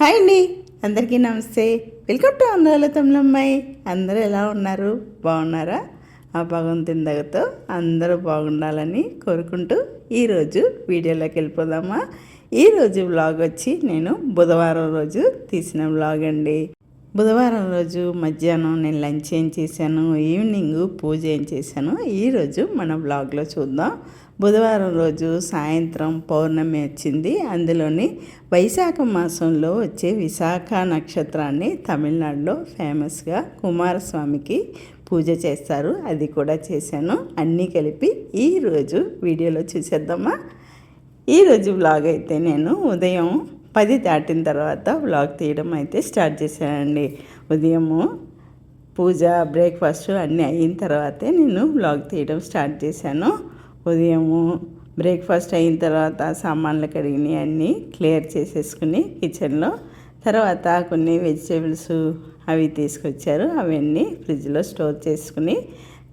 Hi అండి. అందరికీ నమస్తే. వెల్కమ్ టు అందరిలో తమిళమ్మాయి అందరూ ఎలా ఉన్నారు? బాగున్నారా? ఆ భగవంతుని దగ్గరతో అందరూ బాగుండాలని కోరుకుంటూ ఈరోజు వీడియోలోకి వెళ్ళిపోదామా? ఈరోజు వ్లాగ్ వచ్చి నేను బుధవారం రోజు తీసిన వ్లాగ్ అండి. బుధవారం రోజు మధ్యాహ్నం నేను లంచ్ ఏం చేశాను? ఈవినింగ్ పూజ ఏం చేశాను? ఈరోజు మన బ్లాగ్లో చూద్దాం. బుధవారం రోజు సాయంత్రం పౌర్ణమి వచ్చింది. అందులోని వైశాఖ మాసంలో వచ్చే విశాఖ నక్షత్రాన్ని తమిళనాడులో ఫేమస్గా కుమారస్వామికి పూజ చేస్తారు. అది కూడా చేశాను. అన్నీ కలిపి ఈరోజు వీడియోలో చూసేద్దామా? ఈరోజు వ్లాగ్ అయితే నేను ఉదయం పది దాటిన తర్వాత వ్లాగ్ తీయడం అయితే స్టార్ట్ చేశానండి. ఉదయము పూజ బ్రేక్ఫాస్ట్ అన్నీ అయిన తర్వాతే నేను వ్లాగ్ తీయడం స్టార్ట్ చేశాను. ఉదయము బ్రేక్ఫాస్ట్ అయిన తర్వాత సామాన్లు కడిగినవి అన్నీ క్లియర్ చేసేసుకుని కిచెన్లో తర్వాత కొన్ని వెజిటేబుల్స్ అవి తీసుకొచ్చారు. అవన్నీ ఫ్రిడ్జ్లో స్టోర్ చేసుకుని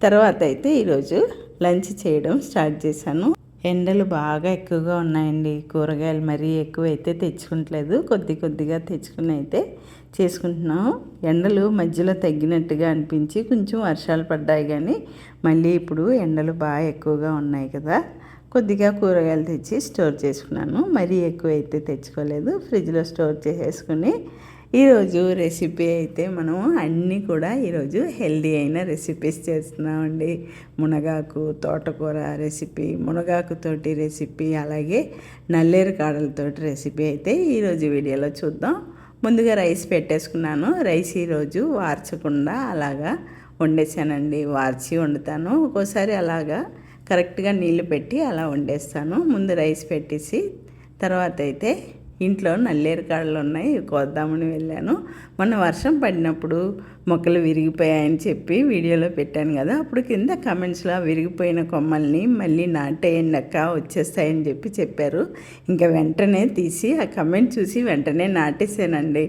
తర్వాత అయితే ఈరోజు లంచ్ చేయడం స్టార్ట్ చేశాను. ఎండలు బాగా ఎక్కువగా ఉన్నాయండి. కూరగాయలు మరీ ఎక్కువ అయితే తెచ్చుకుంటలేదు. కొద్ది కొద్దిగా తెచ్చుకుని అయితే చేసుకుంటున్నాం. ఎండలు మధ్యలో తగ్గినట్టుగా అనిపించి కొంచెం వర్షాలు పడ్డాయి కానీ మళ్ళీ ఇప్పుడు ఎండలు బాగా ఎక్కువగా ఉన్నాయి కదా. కొద్దిగా కూరగాయలు తెచ్చి స్టోర్ చేసుకున్నాను. మరీ ఎక్కువ అయితే తెచ్చుకోలేదు. ఫ్రిడ్జ్లో స్టోర్ చేసేసుకుని ఈరోజు రెసిపీ అయితే మనం అన్నీ కూడా ఈరోజు హెల్దీ అయిన రెసిపీస్ చేస్తున్నామండి. మునగాకు తోటకూర రెసిపీ మునగాకుతోటి రెసిపీ అలాగే నల్లేరు కాడలతోటి రెసిపీ అయితే ఈరోజు వీడియోలో చూద్దాం. ముందుగా రైస్ పెట్టేసుకున్నాను. రైస్ ఈరోజు వార్చకుండా అలాగా వండేసానండి. వార్చి వండుతాను. ఒక్కోసారి అలాగా కరెక్ట్గా నీళ్ళు పెట్టి అలా వండేస్తాను. ముందు రైస్ పెట్టేసి తర్వాత అయితే ఇంట్లో నల్లేరు కాడలు ఉన్నాయి కోద్దామని వెళ్ళాను. మొన్న వర్షం పడినప్పుడు మొక్కలు విరిగిపోయాయని చెప్పి వీడియోలో పెట్టాను కదా అప్పుడు కింద కమెంట్స్లో విరిగిపోయిన కొమ్మల్ని మళ్ళీ నాటేయండి అక్క వచ్చేస్తాయని చెప్పి చెప్పారు. ఇంకా వెంటనే తీసి ఆ కమెంట్ చూసి వెంటనే నాటేసానండి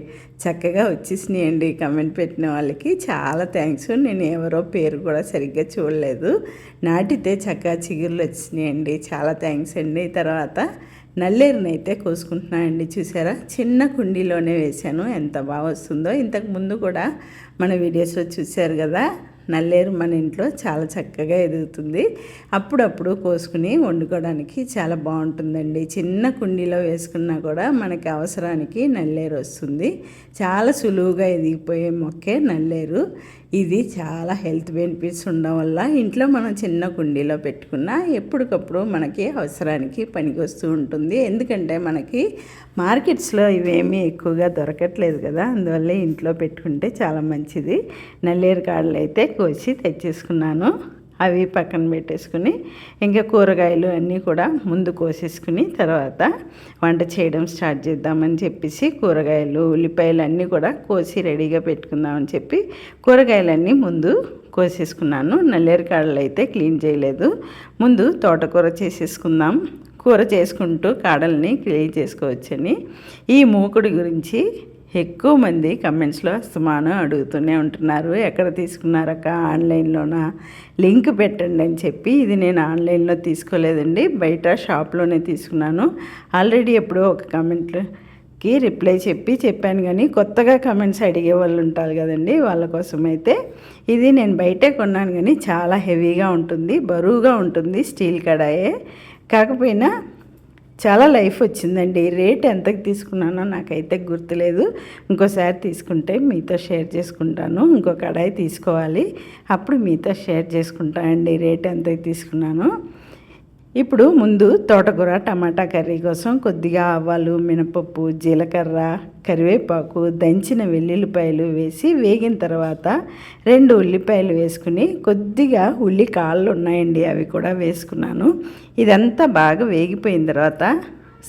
చక్కగా వచ్చేసినాయండి కమెంట్ పెట్టిన వాళ్ళకి. చాలా థ్యాంక్స్ నేను ఎవరో పేరు కూడా సరిగ్గా చూడలేదు. నాటితే చక్కగా చిగుర్లు వచ్చినాయండి. చాలా థ్యాంక్స్ అండి. తర్వాత నల్లేరుని అయితే కోసుకుంటున్నానండి చూసారా? చిన్న కుండీలోనే వేశాను. ఎంత బాగా వస్తుందో. ఇంతకు ముందు కూడా మన వీడియోస్లో చూశారు కదా నల్లేరు మన ఇంట్లో చాలా చక్కగా ఎదుగుతుంది. అప్పుడప్పుడు కోసుకుని వండుకోవడానికి చాలా బాగుంటుందండి. చిన్న కుండీలో వేసుకున్నా కూడా మనకి అవసరానికి నల్లేరు వస్తుంది. చాలా సులువుగా ఎదిగిపోయే మొక్కే నల్లేరు. ఇది చాలా హెల్త్ బెనిఫిట్స్ ఉండడం వల్ల ఇంట్లో మనం చిన్న కుండీలో పెట్టుకున్నా ఎప్పటికప్పుడు మనకి అవసరానికి పనికి వస్తూ ఉంటుంది. ఎందుకంటే మనకి మార్కెట్స్లో ఇవేమీ ఎక్కువగా దొరకట్లేదు కదా. అందువల్ల ఇంట్లో పెట్టుకుంటే చాలా మంచిది. నల్లేరు కాడలు అయితే కోసి తెచ్చేసుకున్నాను. అవి పక్కన పెట్టేసుకుని ఇంకా కూరగాయలు అన్నీ కూడా ముందు కోసేసుకుని తర్వాత వంట చేయడం స్టార్ట్ చేద్దామని చెప్పేసి కూరగాయలు ఉల్లిపాయలు అన్నీ కూడా కోసి రెడీగా పెట్టుకుందామని చెప్పి కూరగాయలన్నీ ముందు కోసేసుకున్నాను. నల్లేరు కాడలు అయితే క్లీన్ చేయలేదు. ముందు తోటకూర చేసేసుకుందాం. కూర చేసుకుంటూ కాడల్ని క్లీన్ చేసుకోవచ్చని. ఈ మూకుడి గురించి ఎక్కువ మంది కమెంట్స్లో సుమాను అడుగుతూనే ఉంటున్నారు. ఎక్కడ తీసుకున్నారక్క? ఆన్లైన్లోనా? లింక్ పెట్టండి అని చెప్పి ఇది నేను ఆన్లైన్లో తీసుకోలేదండి. బయట షాప్లోనే తీసుకున్నాను. ఆల్రెడీ ఎప్పుడో ఒక కమెంట్కి రిప్లై చెప్పి చెప్పాను కానీ కొత్తగా కమెంట్స్ అడిగే వాళ్ళు ఉంటారు కదండి వాళ్ళ కోసం అయితే. ఇది నేను బయటే కొన్నాను కానీ చాలా హెవీగా ఉంటుంది బరువుగా ఉంటుంది స్టీల్ కడాయే. కాకపోయినా చాలా లైఫ్ వచ్చిందండి. రేట్ ఎంతకు తీసుకున్నానో నాకైతే గుర్తులేదు. ఇంకోసారి తీసుకుంటే మీతో షేర్ చేసుకుంటాను. ఇంకో కడాయి తీసుకోవాలి. అప్పుడు మీతో షేర్ చేసుకుంటానండి రేట్ ఎంతకు తీసుకున్నాను. ఇప్పుడు ముందు తోటకూర టమాటా కర్రీ కోసం కొద్దిగా ఆవాలు మినపప్పు జీలకర్ర కరివేపాకు దంచిన వెల్లుల్లిపాయలు వేసి వేగిన తర్వాత రెండు ఉల్లిపాయలు వేసుకుని కొద్దిగా ఉల్లి కాళ్ళు ఉన్నాయండి అవి కూడా వేసుకున్నాను. ఇదంతా బాగా వేగిపోయిన తర్వాత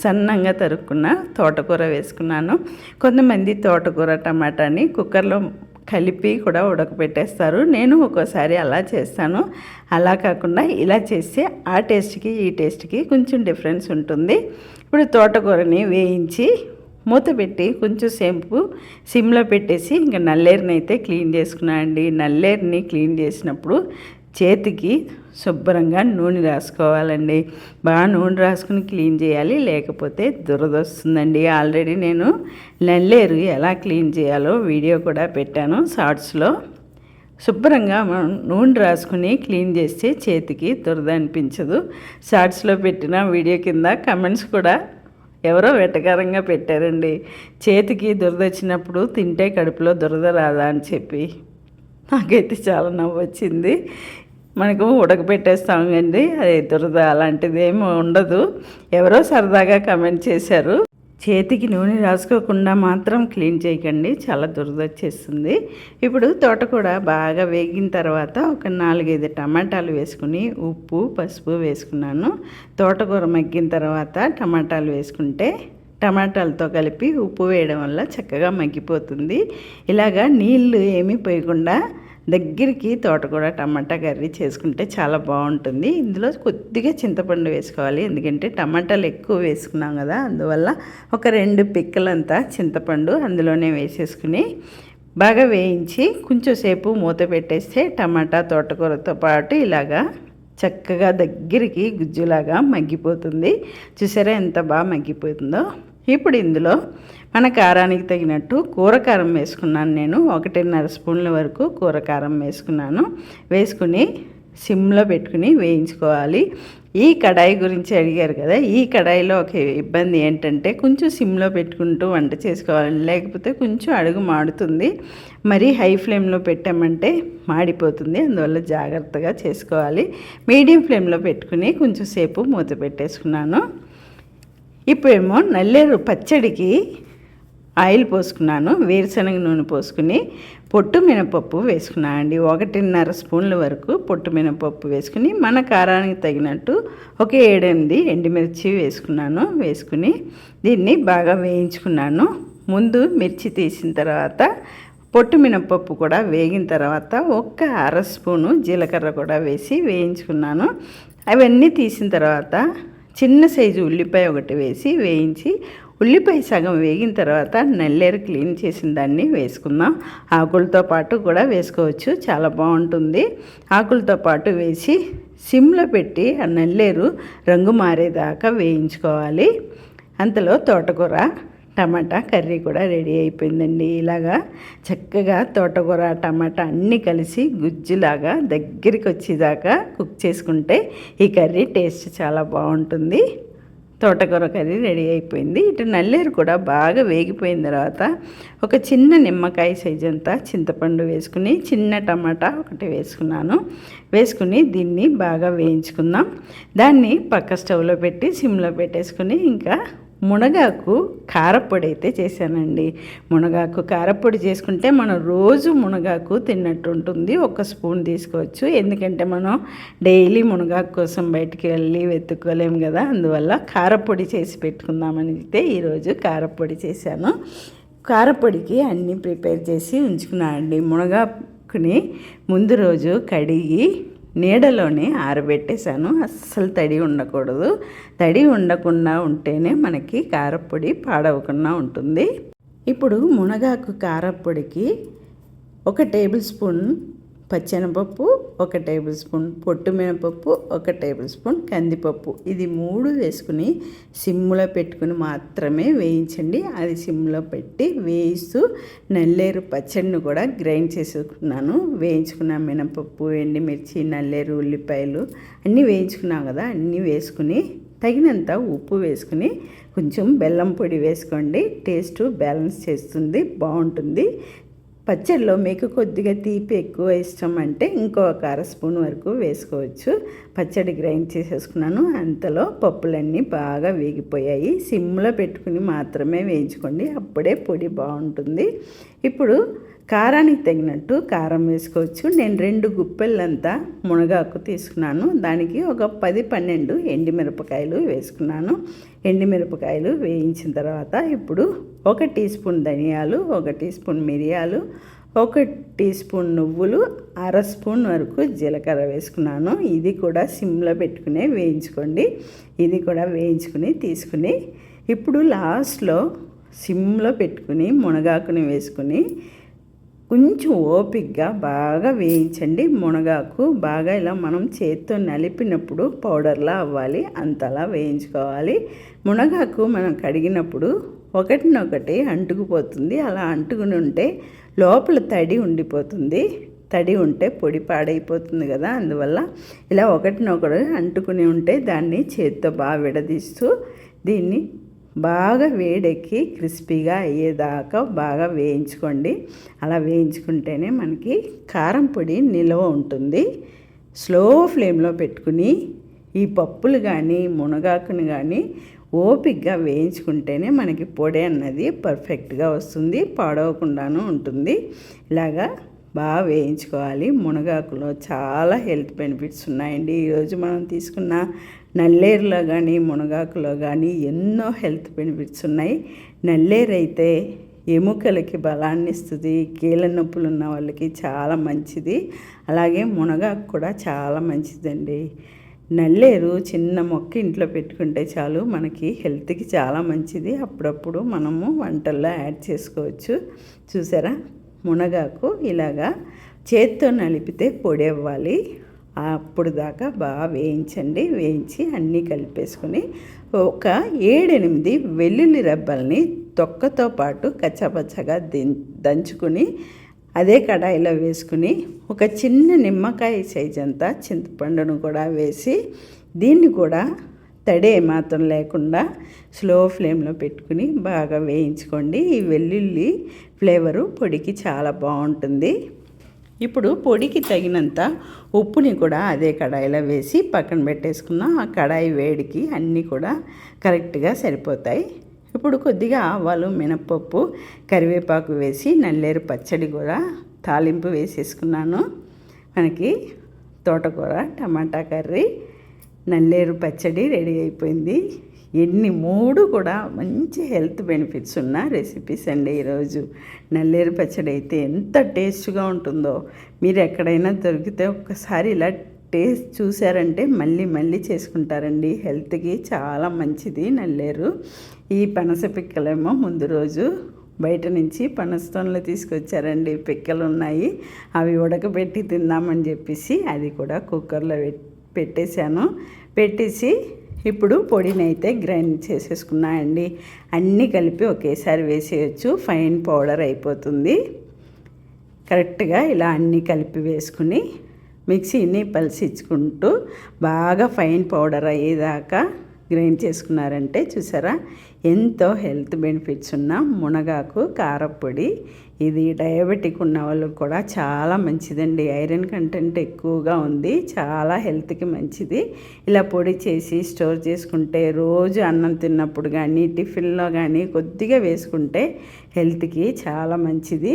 సన్నంగా తరుక్కున్న తోటకూర వేసుకున్నాను. కొంతమంది తోటకూర టమాటాని కుక్కర్లో కలిపి కూడా ఉడకపెట్టేస్తారు. నేను ఒక్కోసారి అలా చేస్తాను. అలా కాకుండా ఇలా చేస్తే ఆ టేస్ట్కి ఈ టేస్ట్కి కొంచెం డిఫరెన్స్ ఉంటుంది. ఇప్పుడు తోటకూరని వేయించి మూత పెట్టి కొంచెం సేపు సిమ్లో పెట్టేసి ఇంకా నల్లేరుని అయితే క్లీన్ చేసుకున్నాను అండి. నల్లేరుని క్లీన్ చేసినప్పుడు చేతికి శుభ్రంగా నూనె రాసుకోవాలండి. బాగా నూనె రాసుకుని క్లీన్ చేయాలి లేకపోతే దురద వస్తుందండి ఆల్రెడీ నేను నల్లేరు ఎలా క్లీన్ చేయాలో వీడియో కూడా పెట్టాను. షార్ట్స్లో శుభ్రంగా మనం నూనె రాసుకుని క్లీన్ చేస్తే చేతికి దురద అనిపించదు. షార్ట్స్లో పెట్టిన వీడియో కింద కమెంట్స్ కూడా ఎవరో వెటకారంగా పెట్టారండి. చేతికి దురద వచ్చినప్పుడు తింటే కడుపులో దురద రాదా అని చెప్పి. నాకైతే చాలా నవ్వు వచ్చింది మనకు ఉడకబెట్టేస్తామండి అది దురద అలాంటిది ఏమి ఉండదు. ఎవరో సరదాగా కమెంట్ చేశారు. చేతికి నూనె రాసుకోకుండా మాత్రం క్లీన్ చేయకండి. చాలా దురద వచ్చేస్తుంది. ఇప్పుడు తోటకూర బాగా వేగిన తర్వాత ఒక నాలుగైదు టమాటాలు వేసుకుని ఉప్పు పసుపు వేసుకున్నాను. తోటకూర మగ్గిన తర్వాత టమాటాలు వేసుకుంటే టమాటాలతో కలిపి ఉప్పు వేయడం వల్ల చక్కగా మగ్గిపోతుంది. ఇలాగా నీళ్ళు ఏమీ పోయకుండా దగ్గరికి తోటకూర టమాటా కర్రీ చేసుకుంటే చాలా బాగుంటుంది. ఇందులో కొద్దిగా చింతపండు వేసుకోవాలి. ఎందుకంటే టమాటాలు ఎక్కువ వేసుకున్నాం కదా అందువల్ల ఒక రెండు పిక్కలంతా చింతపండు అందులోనే వేసేసుకుని బాగా వేయించి కొంచెం సేపు మూత పెట్టేస్తే టమాటా తోటకూరతో పాటు ఇలాగా చక్కగా దగ్గరికి గుజ్జులాగా మగ్గిపోతుంది. చూసారా ఎంత బాగా మగ్గిపోతుందో? ఇప్పుడు ఇందులో మన కారానికి తగినట్టు కూరకారం వేసుకున్నాను నేను. ఒకటిన్నర స్పూన్ల వరకు కూరకారం వేసుకున్నాను. వేసుకుని సిమ్లో పెట్టుకుని వేయించుకోవాలి. ఈ కడాయి గురించి అడిగారు కదా ఈ కడాయిలో ఒక ఇబ్బంది ఏంటంటే కొంచెం సిమ్లో పెట్టుకుంటూ వంట చేసుకోవాలి. లేకపోతే కొంచెం అడుగు మాడుతుంది. మరీ హై ఫ్లేమ్లో పెట్టామంటే మాడిపోతుంది. అందువల్ల జాగ్రత్తగా చేసుకోవాలి. మీడియం ఫ్లేమ్లో పెట్టుకుని కొంచెం సేపు మూత పెట్టేసుకున్నాను. ఇప్పుడేమో నల్లేరు పచ్చడికి ఆయిల్ పోసుకున్నాను వేరుశనగ నూనె పోసుకుని పొట్టు మినపప్పు వేసుకున్నాను అండి ఒకటిన్నర స్పూన్ల వరకు పొట్టు మినపప్పు వేసుకుని మన కారానికి తగినట్టు ఒక ఏడెనిమిది ఎండుమిర్చి వేసుకున్నాను వేసుకుని దీన్ని బాగా వేయించుకున్నాను. ముందు మిర్చి తీసిన తర్వాత పొట్టు మినపప్పు కూడా వేగిన తర్వాత ఒక్క అర స్పూను జీలకర్ర కూడా వేసి వేయించుకున్నాను. అవన్నీ తీసిన తర్వాత చిన్న సైజు ఉల్లిపాయ ఒకటి వేసి వేయించి ఉల్లిపాయ సగం వేగిన తర్వాత నల్లేరు క్లీన్ చేసిన దాన్ని వేసుకుందాం. ఆకులతో పాటు కూడా వేసుకోవచ్చు. చాలా బాగుంటుంది. ఆకులతో పాటు వేసి సిమ్లో పెట్టి ఆ నల్లేరు రంగు మారేదాకా వేయించుకోవాలి. అంతలో తోటకూర టమాటా కర్రీ కూడా రెడీ అయిపోయిందండి. ఇలాగా చక్కగా తోటకూర టమాటా అన్నీ కలిసి గుజ్జులాగా దగ్గరికి వచ్చేదాకా కుక్ చేసుకుంటే ఈ కర్రీ టేస్ట్ చాలా బాగుంటుంది. తోటకూర కర్రీ రెడీ అయిపోయింది. ఇటు నల్లేరు కూడా బాగా వేగిపోయిన తర్వాత ఒక చిన్న నిమ్మకాయ సైజ్ అంతా చింతపండు వేసుకుని చిన్న టమాటా ఒకటి వేసుకున్నాను. వేసుకుని దీన్ని బాగా వేయించుకుందాం. దాన్ని పక్క స్టవ్లో పెట్టి సిమ్లో పెట్టేసుకుని ఇంకా మునగాకు కారప్పొడి అయితే చేశానండి. మునగాకు కారపొడి చేసుకుంటే మనం రోజు మునగాకు తిన్నట్టు ఉంటుంది. ఒక స్పూన్ తీసుకోవచ్చు. ఎందుకంటే మనం డైలీ మునగాకు కోసం బయటికి వెళ్ళి వెతుక్కోలేము కదా. అందువల్ల కారపొడి చేసి పెట్టుకుందామని అయితే ఈరోజు కారపొడి చేశాను. కారపొడికి అన్నీ ప్రిపేర్ చేసి ఉంచుకున్నానండి. మునగాకుని ముందు రోజు కడిగి నీడలోనే ఆరబెట్టేశాను. అస్సలు తడి ఉండకూడదు. తడి ఉండకుండా ఉంటేనే మనకి కారపొడి పాడవకుండా ఉంటుంది. ఇప్పుడు మునగాకు కారపొడికి ఒక టేబుల్ స్పూన్ పచ్చెనపప్పు ఒక టేబుల్ స్పూన్ పొట్టు మినపప్పు ఒక టేబుల్ స్పూన్ కందిపప్పు. ఇది మూడు వేసుకుని సిమ్లో పెట్టుకుని మాత్రమే వేయించండి. అది సిమ్లో పెట్టి వేయిస్తూ నల్లేరు పచ్చడిని కూడా గ్రైండ్ చేసుకున్నాను. వేయించుకున్న మినపప్పు ఎండిమిర్చి నల్లేరు ఉల్లిపాయలు అన్నీ వేయించుకున్నాం కదా అన్నీ వేసుకుని తగినంత ఉప్పు వేసుకుని కొంచెం బెల్లం పొడి వేసుకోండి. టేస్ట్ బ్యాలెన్స్ చేస్తుంది బాగుంటుంది. పచ్చడిలో మీకు కొద్దిగా తీపి ఎక్కువ ఇష్టం అంటే ఇంకో అర స్పూన్ వరకు వేసుకోవచ్చు. పచ్చడి గ్రైండ్ చేసేసుకున్నాను. అంతలో పప్పులన్నీ బాగా వేగిపోయాయి. సిమ్లో పెట్టుకుని మాత్రమే వేయించుకోండి. అప్పుడే పొడి బాగుంటుంది. ఇప్పుడు కారానికి తగినట్టు కారం వేసుకోవచ్చు. నేను రెండు గుప్పెళ్ళంతా మునగాకు తీసుకున్నాను. దానికి ఒక పది పన్నెండు ఎండిమిరపకాయలు వేసుకున్నాను. ఎండిమిరపకాయలు వేయించిన తర్వాత ఇప్పుడు ఒక టీ స్పూన్ ధనియాలు ఒక టీ స్పూన్ మిరియాలు ఒక టీ స్పూన్ నువ్వులు అర స్పూన్ వరకు జీలకర్ర వేసుకున్నాను. ఇది కూడా సిమ్లో పెట్టుకునే వేయించుకోండి. ఇది కూడా వేయించుకుని తీసుకుని ఇప్పుడు లాస్ట్లో సిమ్లో పెట్టుకుని మునగాకుని వేసుకుని కొంచెం ఓపిక్గా బాగా వేయించండి. మునగాకు బాగా ఇలా మనం చేత్తో నలిపినప్పుడు పౌడర్లా అవ్వాలి. అంతలా వేయించుకోవాలి. మునగాకు మనం కడిగినప్పుడు ఒకటినొకటి అంటుకుపోతుంది. అలా అంటుకుని ఉంటే లోపల తడి ఉండిపోతుంది. తడి ఉంటే పొడి పాడైపోతుంది కదా. అందువల్ల ఇలా ఒకటినొకటి అంటుకుని ఉంటే దాన్ని చేత్తో బాగా విడదీస్తూ దీన్ని బాగా వేడెక్కి క్రిస్పీగా అయ్యేదాకా బాగా వేయించుకోండి. అలా వేయించుకుంటేనే మనకి కారం పొడి నిల్వ ఉంటుంది. స్లో ఫ్లేమ్లో పెట్టుకుని ఈ పప్పులు కానీ మునగాకుని కానీ ఓపిక్గా వేయించుకుంటేనే మనకి పొడి అన్నది పర్ఫెక్ట్గా వస్తుంది పాడవకుండాను ఉంటుంది. ఇలాగా బాగా వేయించుకోవాలి. మునగాకులో చాలా హెల్త్ బెనిఫిట్స్ ఉన్నాయండి. ఈరోజు మనం తీసుకున్న నల్లేరులో కానీ మునగాకులో కానీ ఎన్నో హెల్త్ బెనిఫిట్స్ ఉన్నాయి. నల్లేరు అయితే ఎముకలకి బలాన్ని ఇస్తుంది కీళ్ళ నొప్పులు ఉన్న వాళ్ళకి చాలా మంచిది. అలాగే మునగాకు కూడా చాలా మంచిదండి. నల్లేరు చిన్న మొక్క ఇంట్లో పెట్టుకుంటే చాలు మనకి హెల్త్కి చాలా మంచిది. అప్పుడప్పుడు మనము వంటల్లో యాడ్ చేసుకోవచ్చు. చూసారా? మునగాకు ఇలాగా చేత్తో నలిపితే పొడి అవ్వాలి. అప్పుడు దాకా బాగా వేయించండి. వేయించి అన్నీ కలిపేసుకొని ఒక ఏడెనిమిది వెల్లుల్లి రెబ్బల్ని తొక్కతో పాటు కచ్చపచ్చగా దంచుకుని అదే కడాయిలో వేసుకుని ఒక చిన్న నిమ్మకాయ సైజ్ అంతా చింతపండును కూడా వేసి దీన్ని కూడా తడి ఏమాత్రం లేకుండా స్లో ఫ్లేమ్లో పెట్టుకుని బాగా వేయించుకోండి. ఈ వెల్లుల్లి ఫ్లేవరు పొడికి చాలా బాగుంటుంది. ఇప్పుడు పొడికి తగినంత ఉప్పుని కూడా అదే కడాయిలో వేసి పక్కన పెట్టేసుకున్నాం ఆ కడాయి వేడికి అన్నీ కూడా కరెక్ట్గా సరిపోతాయి. ఇప్పుడు కొద్దిగా ఆవాలు మినప్పప్పు కరివేపాకు వేసి నల్లేరు పచ్చడి కూడా తాలింపు వేసేసుకున్నాను. మనకి తోటకూర టమాటా కర్రీ నల్లేరు పచ్చడి రెడీ అయిపోయింది. ఎన్ని మూడు కూడా మంచి హెల్త్ బెనిఫిట్స్ ఉన్న రెసిపీస్ అండి ఈరోజు. నల్లేరు పచ్చడి అయితే ఎంత టేస్ట్గా ఉంటుందో. మీరు ఎక్కడైనా దొరికితే ఒక్కసారి ఇలా టేస్ట్ చూసారంటే మళ్ళీ మళ్ళీ చేసుకుంటారండి. హెల్త్కి చాలా మంచిది నల్లేరు. ఈ పనస పిక్కలేమో ముందు రోజు బయట నుంచి పనస్తోన్లు తీసుకొచ్చారండి. పిక్కలు ఉన్నాయి అవి ఉడకబెట్టి తిందామని చెప్పేసి అది కూడా కుక్కర్లో పెట్టేశాను. పెట్టేసి ఇప్పుడు పొడిని అయితే గ్రైండ్ చేసేసుకున్నా అండి అన్నీ కలిపి ఒకేసారి వేసేయచ్చు. ఫైన్ పౌడర్ అయిపోతుంది. కరెక్ట్గా ఇలా అన్నీ కలిపి వేసుకుని మిక్సీని పలిసించుకుంటూ బాగా ఫైన్ పౌడర్ అయ్యేదాకా గ్రైండ్ చేసుకున్నారంటే చూసారా? ఎంతో హెల్త్ బెనిఫిట్స్ ఉన్న మునగాకు కారపొడి ఇది డయాబెటిక్ ఉన్న వాళ్ళకి కూడా చాలా మంచిదండి. ఐరన్ కంటెంట్ ఎక్కువగా ఉంది చాలా హెల్త్కి మంచిది. ఇలా పొడి చేసి స్టోర్ చేసుకుంటే రోజు అన్నం తిన్నప్పుడు కానీ టిఫిన్లో కానీ కొద్దిగా వేసుకుంటే హెల్త్కి చాలా మంచిది.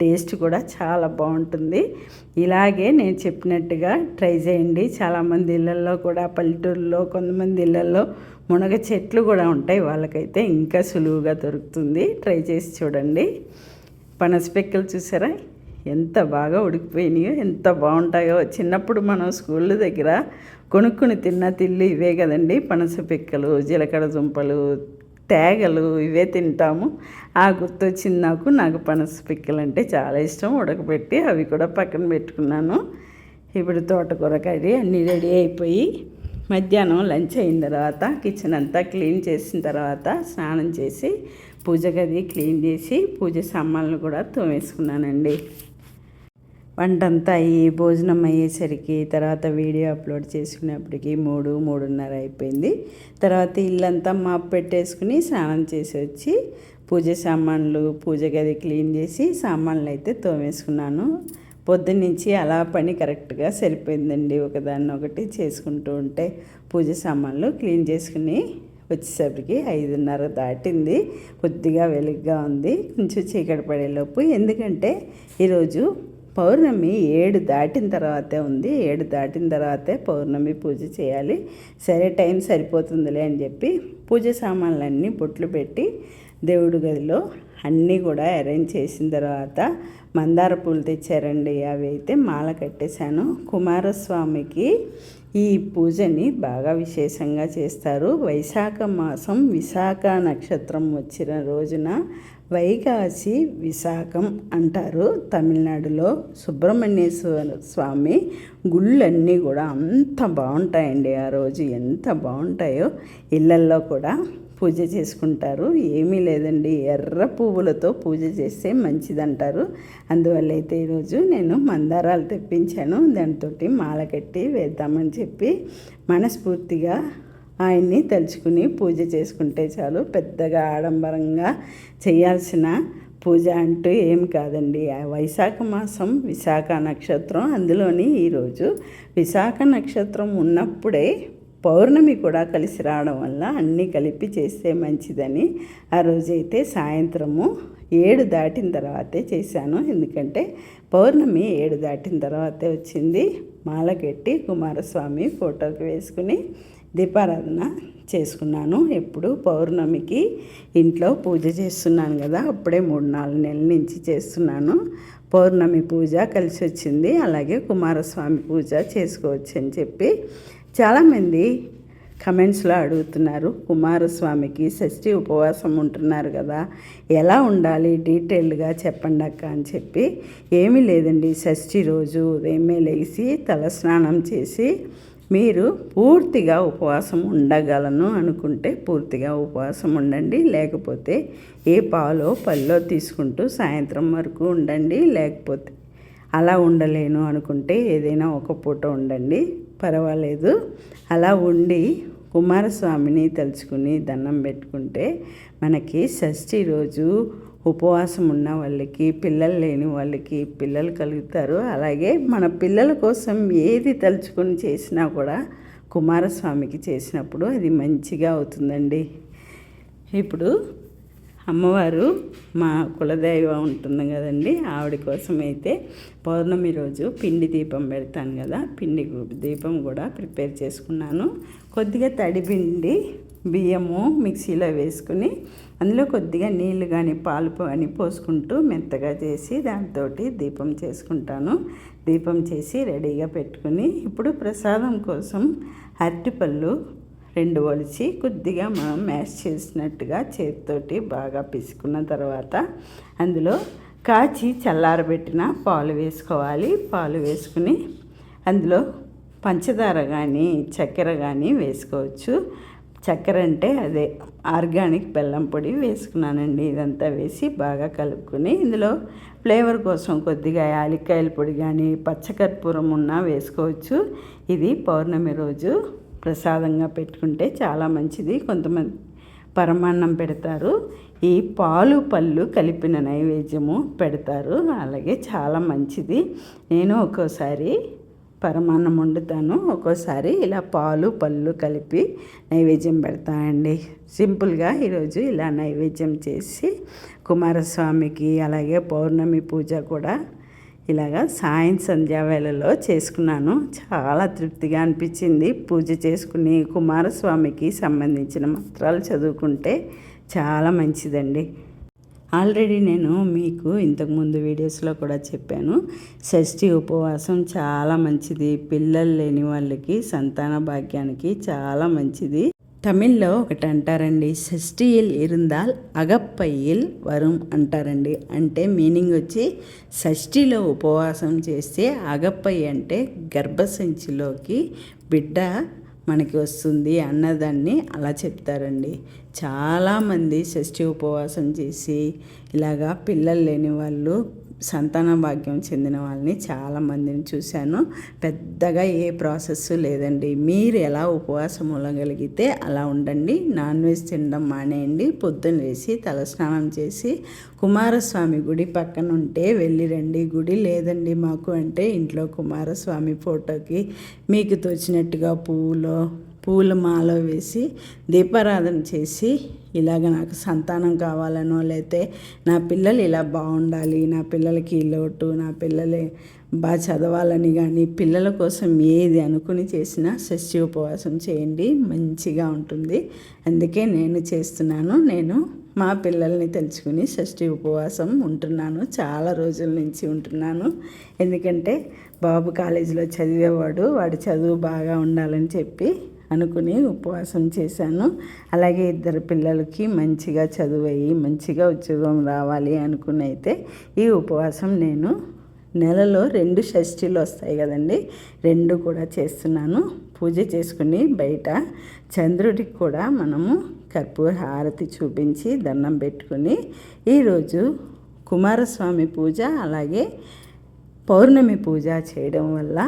టేస్ట్ కూడా చాలా బాగుంటుంది. ఇలాగే నేను చెప్పినట్టుగా ట్రై చేయండి. చాలామంది ఇళ్ళల్లో కూడా పల్లెటూరులో కొంతమంది ఇళ్ళల్లో మునగ చెట్లు కూడా ఉంటాయి. వాళ్ళకైతే ఇంకా సులువుగా దొరుకుతుంది. ట్రై చేసి చూడండి. పనసపెక్కలు చూసారా? ఎంత బాగా ఉడికిపోయినాయో ఎంత బాగుంటాయో. చిన్నప్పుడు మనం స్కూళ్ళ దగ్గర కొనుక్కుని తిన్న తిల్లు ఇవే కదండి. పనస పిక్కలు జీలకర్ర దుంపలు తేగలు ఇవే తింటాము. ఆ గుర్తొచ్చింది నాకు. నాకు పనస పిక్కలు అంటే చాలా ఇష్టం. ఉడకబెట్టి అవి కూడా పక్కన పెట్టుకున్నాను. ఇప్పుడు తోటకూర కర్రీ అన్నీ రెడీ అయిపోయి మధ్యాహ్నం లంచ్ అయిన తర్వాత కిచెన్ అంతా క్లీన్ చేసిన తర్వాత స్నానం చేసి పూజ గది క్లీన్ చేసి పూజ సామాన్లు కూడా తోమేసుకున్నానండి. వంటంతా అయ్యి భోజనం అయ్యేసరికి తర్వాత వీడియో అప్లోడ్ చేసుకునేప్పటికి మూడు మూడున్నర అయిపోయింది. తర్వాత ఇల్లంతా మాప్ పెట్టేసుకుని స్నానం చేసి వచ్చి పూజ సామాన్లు పూజ గది క్లీన్ చేసి సామాన్లు అయితే తోమేసుకున్నాను. పొద్దున్నుంచి అలా పని కరెక్ట్గా సరిపోయిందండి. ఒకదాన్ని ఒకటి చేసుకుంటూ ఉంటే పూజ సామాన్లు క్లీన్ చేసుకుని వచ్చేసరికి ఐదున్నర దాటింది. కొద్దిగా వెలుగ్గా ఉంది. కొంచెం చీకటి పడేలోపు. ఎందుకంటే ఈరోజు పౌర్ణమి ఏడు దాటిన తర్వాతే ఉంది. ఏడు దాటిన తర్వాతే పౌర్ణమి పూజ చేయాలి. సరే టైం సరిపోతుందిలే అని చెప్పి పూజ సామాన్లన్నీ బొట్లు పెట్టి దేవుడి గదిలో అన్నీ కూడా అరేంజ్ చేసిన తర్వాత మందార పూలు తెచ్చారండి. అవి అయితే మాల కట్టేశాను. కుమారస్వామికి ఈ పూజని బాగా విశేషంగా చేస్తారు. వైశాఖ మాసం విశాఖ నక్షత్రం వచ్చిన రోజున వైకాసి విశాఖం అంటారు. తమిళనాడులో సుబ్రహ్మణ్యేశ్వర స్వామి గుళ్ళన్నీ కూడా అంత బాగుంటాయండి. ఆ రోజు ఎంత బాగుంటాయో ఇళ్ళల్లో కూడా పూజ చేసుకుంటారు. ఏమీ లేదండి. ఎర్ర పువ్వులతో పూజ చేస్తే మంచిదంటారు. అందువల్ల అయితే ఈరోజు నేను మందారాలు తెప్పించాను. దాంతో మాల కట్టి వేద్దామని చెప్పి మనస్ఫూర్తిగా ఆయన్ని తలుచుకుని పూజ చేసుకుంటే చాలు. పెద్దగా ఆడంబరంగా చేయాల్సిన పూజ అంటూ ఏం కాదండి. వైశాఖ మాసం విశాఖ నక్షత్రం అందులోని ఈరోజు విశాఖ నక్షత్రం ఉన్నప్పుడే పౌర్ణమి కూడా కలిసి రావడం వల్ల అన్నీ కలిపి చేస్తే మంచిదని ఆ రోజైతే సాయంత్రము ఏడు దాటిన తర్వాతే చేశాను. ఎందుకంటే పౌర్ణమి ఏడు దాటిన తర్వాతే వచ్చింది. మాల కట్టి కుమారస్వామి ఫోటోకి వేసుకుని దీపారాధన చేసుకున్నాను. ఎప్పుడు పౌర్ణమికి ఇంట్లో పూజ చేస్తున్నాను కదా అప్పుడే మూడు నాలుగు నెలల నుంచి చేస్తున్నాను. పౌర్ణమి పూజ కలిసి వచ్చింది. అలాగే కుమారస్వామి పూజ చేసుకోవచ్చు అని చెప్పి చాలామంది కమెంట్స్లో అడుగుతున్నారు కుమారస్వామికి షష్ఠి ఉపవాసం ఉంటున్నారు కదా ఎలా ఉండాలి? డీటెయిల్డ్గా చెప్పండి అక్క అని చెప్పి ఏమీ లేదండి. షష్ఠి రోజు ఉదయమే లేచి తలస్నానం చేసి మీరు పూర్తిగా ఉపవాసం ఉండగలను అనుకుంటే పూర్తిగా ఉపవాసం ఉండండి. లేకపోతే ఏ పాలో పల్లో తీసుకుంటూ సాయంత్రం వరకు ఉండండి. లేకపోతే అలా ఉండలేను అనుకుంటే ఏదైనా ఒక పూట ఉండండి. పర్వాలేదు. అలా ఉండి కుమారస్వామిని తలుచుకుని దండం పెట్టుకుంటే మనకి షష్ఠి రోజు ఉపవాసం ఉన్న వాళ్ళకి పిల్లలు లేని వాళ్ళకి పిల్లలు కలుగుతారు. అలాగే మన పిల్లల కోసం ఏది తలుచుకొని చేసినా కూడా కుమారస్వామికి చేసినప్పుడు అది మంచిగా అవుతుందండి. ఇప్పుడు అమ్మవారు మా కులదైవం ఉంటుంది కదండి. ఆవిడ కోసం అయితే పౌర్ణమి రోజు పిండి దీపం పెడతాను కదా. పిండి దీపం కూడా ప్రిపేర్ చేసుకున్నాను. కొద్దిగా తడి పిండి బియ్యము మిక్సీలో వేసుకుని అందులో కొద్దిగా నీళ్ళు కానీ పాలు కానీ పోసుకుంటూ మెత్తగా చేసి దాంతో దీపం చేసుకుంటాను. దీపం చేసి రెడీగా పెట్టుకుని ఇప్పుడు ప్రసాదం కోసం అరటిపళ్ళు రెండు ఒలిచి కొద్దిగా మనం మ్యాష్ చేసినట్టుగా చేతితోటి బాగా పిసుకున్న తర్వాత అందులో కాచి చల్లారబెట్టిన పాలు వేసుకోవాలి. పాలు వేసుకుని అందులో పంచదార కానీ చక్కెర కానీ వేసుకోవచ్చు. చక్కెర అంటే అదే ఆర్గానిక్ బెల్లం పొడి వేసుకున్నానండి. ఇదంతా వేసి బాగా కలుపుకుని ఇందులో ఫ్లేవర్ కోసం కొద్దిగా యాలక్కాయల పొడి కానీ పచ్చకర్పూరం ఉన్నా వేసుకోవచ్చు. ఇది పౌర్ణమి రోజు ప్రసాదంగా పెట్టుకుంటే చాలా మంచిది. కొంతమంది పరమాన్నం పెడతారు. ఈ పాలు పళ్ళు కలిపిన నైవేద్యము పెడతారు. అలాగే చాలా మంచిది. నేను ఒక్కోసారి పరమాన్నం వండుతాను. ఒక్కోసారి ఇలా పాలు పళ్ళు కలిపి నైవేద్యం పెడతానండి సింపుల్గా ఈరోజు ఇలా నైవేద్యం చేసి కుమారస్వామికి అలాగే పౌర్ణమి పూజ కూడా ఇలాగా సాయం సంధ్యావేళలో చేసుకున్నాను. చాలా తృప్తిగా అనిపించింది. పూజ చేసుకుని కుమారస్వామికి సంబంధించిన మంత్రాలు చదువుకుంటే చాలా మంచిదండి. ఆల్రెడీ నేను మీకు ఇంతకుముందు వీడియోస్లో కూడా చెప్పాను. షష్ఠి ఉపవాసం చాలా మంచిది. పిల్లలు లేని వాళ్ళకి సంతాన భాగ్యానికి చాలా మంచిది. తమిళ్ళో ఒకటి అంటారండి షష్ఠిயில் ఇరుందాల్ అగప్పయ్యిల్ వరం అంటారండి. అంటే మీనింగ్ వచ్చి షష్ఠిలో ఉపవాసం చేస్తే అగప్పయ్య అంటే గర్భసంచిలోకి బిడ్డ మనకి వస్తుంది అన్నదాన్ని అలా చెప్తారండి. చాలామంది షష్ఠి ఉపవాసం చేసి ఇలాగా పిల్లలు లేని వాళ్ళు సంతాన భాగ్యం చెందిన వాళ్ళని చాలామందిని చూశాను. పెద్దగా ఏ ప్రాసెస్ లేదండి. మీరు ఎలా ఉపవాసం ఉండగలిగితే అలా ఉండండి. నాన్ వెజ్ తినడం మానేయండి. పొద్దున్న వేసి తలస్నానం చేసి కుమారస్వామి గుడి పక్కన ఉంటే వెళ్ళి రండి. గుడి లేదండి మాకు అంటే ఇంట్లో కుమారస్వామి ఫోటోకి మీకు తోచినట్టుగా పువ్వులో పూల మాల వేసి దీపారాధన చేసి ఇలాగ నాకు సంతానం కావాలనో లేతే నా పిల్లలు ఇలా బాగుండాలి నా పిల్లలకి లోటు నా పిల్లలే బాగా చదవాలని కానీ పిల్లల కోసం ఏది అనుకుని చేసినా షష్ఠి ఉపవాసం చేయండి మంచిగా ఉంటుంది. అందుకే నేను చేస్తున్నాను. నేను మా పిల్లల్ని తెలుసుకుని షష్ఠి ఉపవాసం ఉంటున్నాను. చాలా రోజుల నుంచి ఉంటున్నాను. ఎందుకంటే బాబు కాలేజీలో చదివేవాడు వాడి చదువు బాగా ఉండాలని చెప్పి అనుకుని ఉపవాసం చేశాను. అలాగే ఇద్దరు పిల్లలకి మంచిగా చదువయ్యి మంచిగా ఉద్యోగం రావాలి అనుకుని అయితే ఈ ఉపవాసం నేను నెలలో రెండు షష్ఠీలు వస్తాయి కదండి రెండు కూడా చేస్తున్నాను. పూజ చేసుకుని బయట చంద్రుడికి కూడా మనము కర్పూర హారతి చూపించి దండం పెట్టుకుని ఈరోజు కుమారస్వామి పూజ అలాగే పౌర్ణమి పూజ చేయడం వల్ల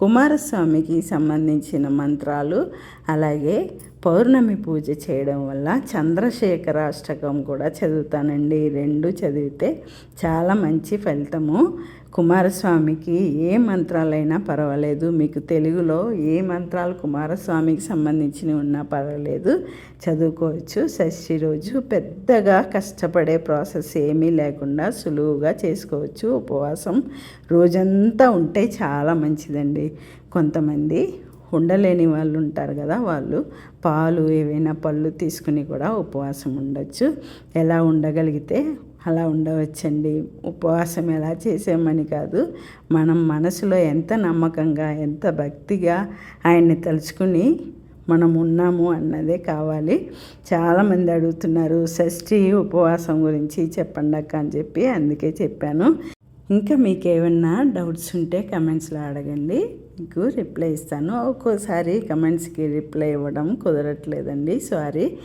కుమారస్వామికి సంబంధించిన మంత్రాలు అలాగే పౌర్ణమి పూజ చేయడం వల్ల చంద్రశేఖర అష్టకం కూడా చదువుతానండి. రెండు చదివితే చాలా మంచి ఫలితము. కుమారస్వామికి ఏ మంత్రాలైనా పర్వాలేదు. మీకు తెలుగులో ఏ మంత్రాలు కుమారస్వామికి సంబంధించినవి ఉన్నా పర్వాలేదు. చదువుకోవచ్చు. షష్ఠి రోజు పెద్దగా కష్టపడే ప్రాసెస్ ఏమీ లేకుండా సులువుగా చేసుకోవచ్చు. ఉపవాసం రోజంతా ఉంటే చాలా మంచిదండి. కొంతమంది ఉండలేని వాళ్ళు ఉంటారు కదా వాళ్ళు పాలు ఏవైనా పళ్ళు తీసుకుని కూడా ఉపవాసం ఉండొచ్చు. ఎలా ఉండగలిగితే అలా ఉండవచ్చండి. ఉపవాసం ఎలా చేసామని కాదు మనం మనసులో ఎంత నమ్మకంగా ఎంత భక్తిగా ఆయన్ని తలుచుకుని మనం ఉన్నాము అన్నదే కావాలి. చాలామంది అడుగుతున్నారు షష్ఠి ఉపవాసం గురించి చెప్పండి అక్క అని చెప్పి అందుకే చెప్పాను. ఇంకా మీకు ఏమన్నా డౌట్స్ ఉంటే కమెంట్స్లో అడగండి. మీకు రిప్లై ఇస్తాను. ఒక్కోసారి కమెంట్స్కి రిప్లై ఇవ్వడం కుదరట్లేదండి. సారీ.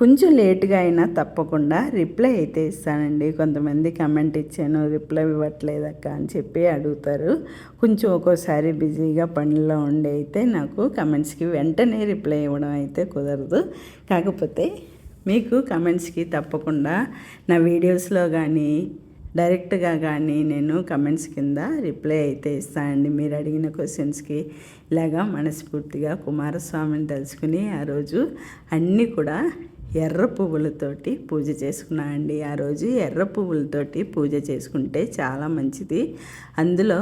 కొంచెం లేట్గా అయినా తప్పకుండా రిప్లై అయితే ఇస్తానండి. కొంతమంది కమెంట్ ఇచ్చాను రిప్లై ఇవ్వట్లేదు అక్క అని చెప్పి అడుగుతారు. కొంచెం ఒక్కోసారి బిజీగా పనుల్లో ఉండి అయితే నాకు కమెంట్స్కి వెంటనే రిప్లై ఇవ్వడం అయితే కుదరదు. కాకపోతే మీకు కమెంట్స్కి తప్పకుండా నా వీడియోస్లో కానీ డైరెక్ట్గా కానీ నేను కమెంట్స్ కింద రిప్లై అయితే ఇస్తానండి మీరు అడిగిన క్వశ్చన్స్కి ఇలాగా మనస్ఫూర్తిగా కుమారస్వామిని తెలుసుకుని ఆ రోజు అన్నీ కూడా ఎర్ర పువ్వులతోటి పూజ చేసుకున్నానండి ఆ రోజు ఎర్ర పువ్వులతోటి పూజ చేసుకుంటే చాలా మంచిది. అందులో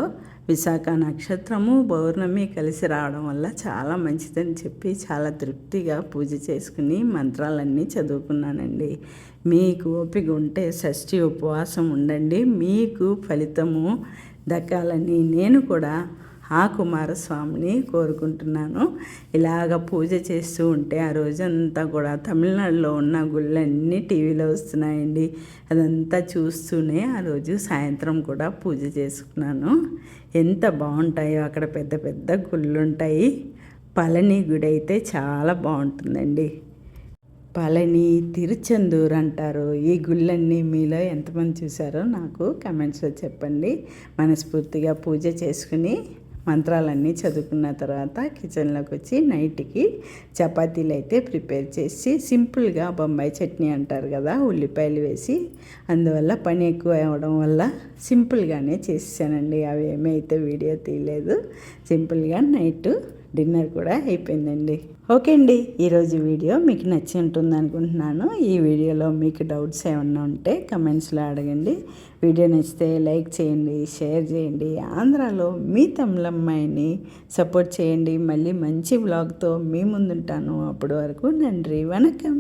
విశాఖ నక్షత్రము పౌర్ణమి కలిసి రావడం వల్ల చాలా మంచిదని చెప్పి చాలా తృప్తిగా పూజ చేసుకుని మంత్రాలన్నీ చదువుకున్నానండి. మీకు ఓపిక ఉంటే షష్ఠి ఉపవాసం ఉండండి. మీకు ఫలితము దక్కాలని నేను కూడా ఆ కుమారస్వామిని కోరుకుంటున్నాను. ఇలాగ పూజ చేస్తూ ఉంటే ఆ రోజంతా కూడా తమిళనాడులో ఉన్న గుళ్ళన్నీ టీవీలో వస్తున్నాయండి. అదంతా చూస్తూనే ఆ రోజు సాయంత్రం కూడా పూజ చేసుకున్నాను. ఎంత బాగుంటాయో అక్కడ పెద్ద పెద్ద గుళ్ళు ఉంటాయి పళని గుడి అయితే చాలా బాగుంటుందండి. పళని తిరుచందూర్ అంటారు. ఈ గుళ్ళన్నీ మీలో ఎంతమంది చూసారో నాకు కమెంట్స్లో చెప్పండి. మనస్ఫూర్తిగా పూజ చేసుకుని మంత్రాలన్నీ చదువుకున్న తర్వాత కిచెన్లోకి వచ్చి నైట్కి చపాతీలు అయితే ప్రిపేర్ చేసి సింపుల్గా బొంబాయి చట్నీ అంటారు కదా ఉల్లిపాయలు వేసి అందువల్ల పని ఎక్కువ అవ్వడం వల్ల సింపుల్గానే చేసానండి అవి ఏమైతే వీడియో తీయలేదు. సింపుల్గా నైట్ డిన్నర్ కూడా అయిపోయిందండి. ఓకే అండి ఈరోజు వీడియో మీకు నచ్చి ఉంటుంది అనుకుంటున్నాను. ఈ వీడియోలో మీకు డౌట్స్ ఏమన్నా ఉంటే కమెంట్స్లో అడగండి. వీడియో నచ్చితే లైక్ చేయండి షేర్ చేయండి. ఆంధ్రాలో మీ తమిళమ్మాయిని సపోర్ట్ చేయండి. మళ్ళీ మంచి బ్లాగ్తో మీ ముందుంటాను. అప్పటి వరకు నండ్రి వనకం.